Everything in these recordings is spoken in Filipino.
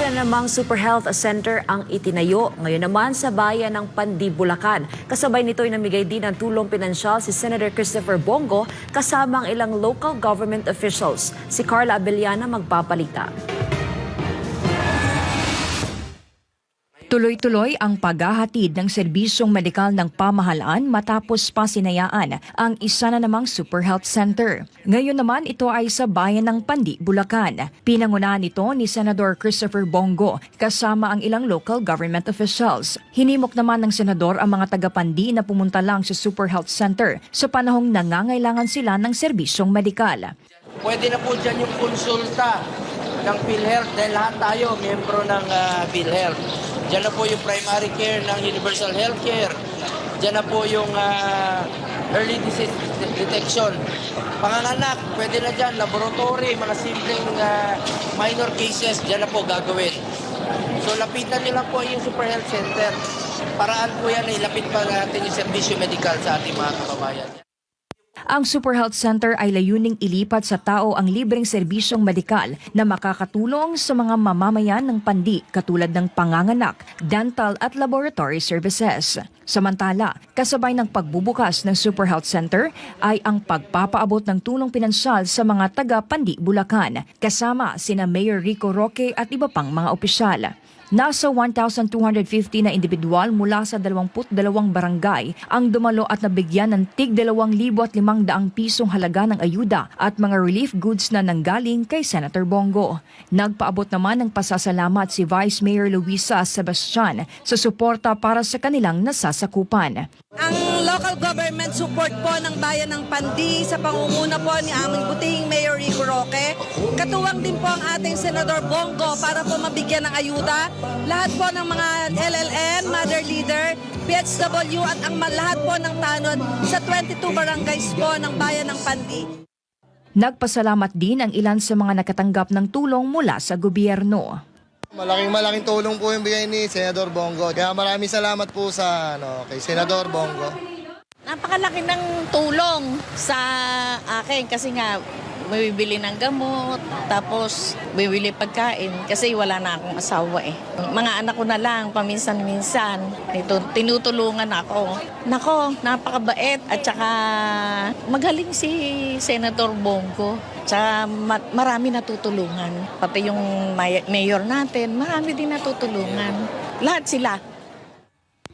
Isa na namang Super Health Center ang itinayo ngayon naman sa bayan ng Pandi, Bulacan. Kasabay nito ay namigay din ng tulong pinansyal si Senator Christopher Bongo kasama ang ilang local government officials. Si Carla Abellana magpapalita. Tuloy-tuloy ang paghahatid ng serbisyong medikal ng pamahalaan matapos pasinayaan ang isa na namang Super Health Center. Ngayon naman ito ay sa bayan ng Pandi, Bulacan. Pinangunahan ito ni Senador Christopher Bongo kasama ang ilang local government officials. Hinimok naman ng senador ang mga taga-Pandi na pumunta lang sa Super Health Center sa panahong nangangailangan sila ng serbisyong medikal. Pwede na po dyan yung konsulta ng PhilHealth dahil lahat tayo miyembro ng ah, PhilHealth. Diyan na po yung primary care ng Universal Healthcare. Diyan na po yung ah, early disease de- detection. Panganganak, pwede na dyan. Laboratory, mga simpleng ah, minor cases, dyan na po gagawin. So lapitan nyo lang po yung Super Health Center. Paraan po yan ilapit pa natin yung serbisyo medikal sa ating mga kababayan. Ang Super Health Center ay layuning ilipat sa tao ang libreng serbisyong medikal na makakatulong sa mga mamamayan ng pandi katulad ng panganganak, dental at laboratory services. Samantala, kasabay ng pagbubukas ng Super Health Center ay ang pagpapaabot ng tulong pinansyal sa mga taga-Pandi, Bulacan, kasama sina Mayor Rico Roque at iba pang mga opisyal. Nasa 1,250 na individual mula sa 22 barangay ang dumalo at nabigyan ng tig 2,500 pisong halaga ng ayuda at mga relief goods na nanggaling kay Senator Bongo. Nagpaabot naman ng pasasalamat si Vice Mayor Luisa Sebastian sa suporta para sa kanilang nasasakupan. Ang local government support po ng bayan ng Pandi sa pangunguna po ni aming buting Mayor Rico Roque. Katuwang din po ang ating Senador Bongo para po mabigyan ng ayuda. Lahat po ng mga LLN, Mother Leader, PHW at ang lahat po ng tanod sa 22 barangays po ng bayan ng Pandi. Nagpasalamat din ang ilan sa mga nakatanggap ng tulong mula sa gobyerno. Malaking malaking tulong po yung bigay ni Senador Bongo. Kaya maraming salamat po sa ano, kay Senador Bongo. Napakalaki ng tulong sa akin kasi nga bibili ng gamot, tapos bibili pagkain kasi wala na akong asawa eh. Mga anak ko na lang, paminsan-minsan, ito, tinutulungan ako. Nako, napakabait at saka magaling si Senator Bongo. Tsaka ma- marami natutulungan. Pati yung may- mayor natin, marami din natutulungan. Lahat sila.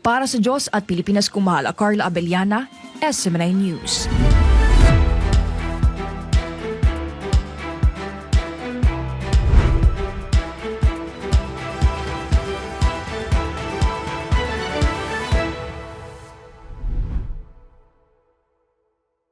Para sa Diyos at Pilipinas Kumahal, Carla Abellana, SMNI News.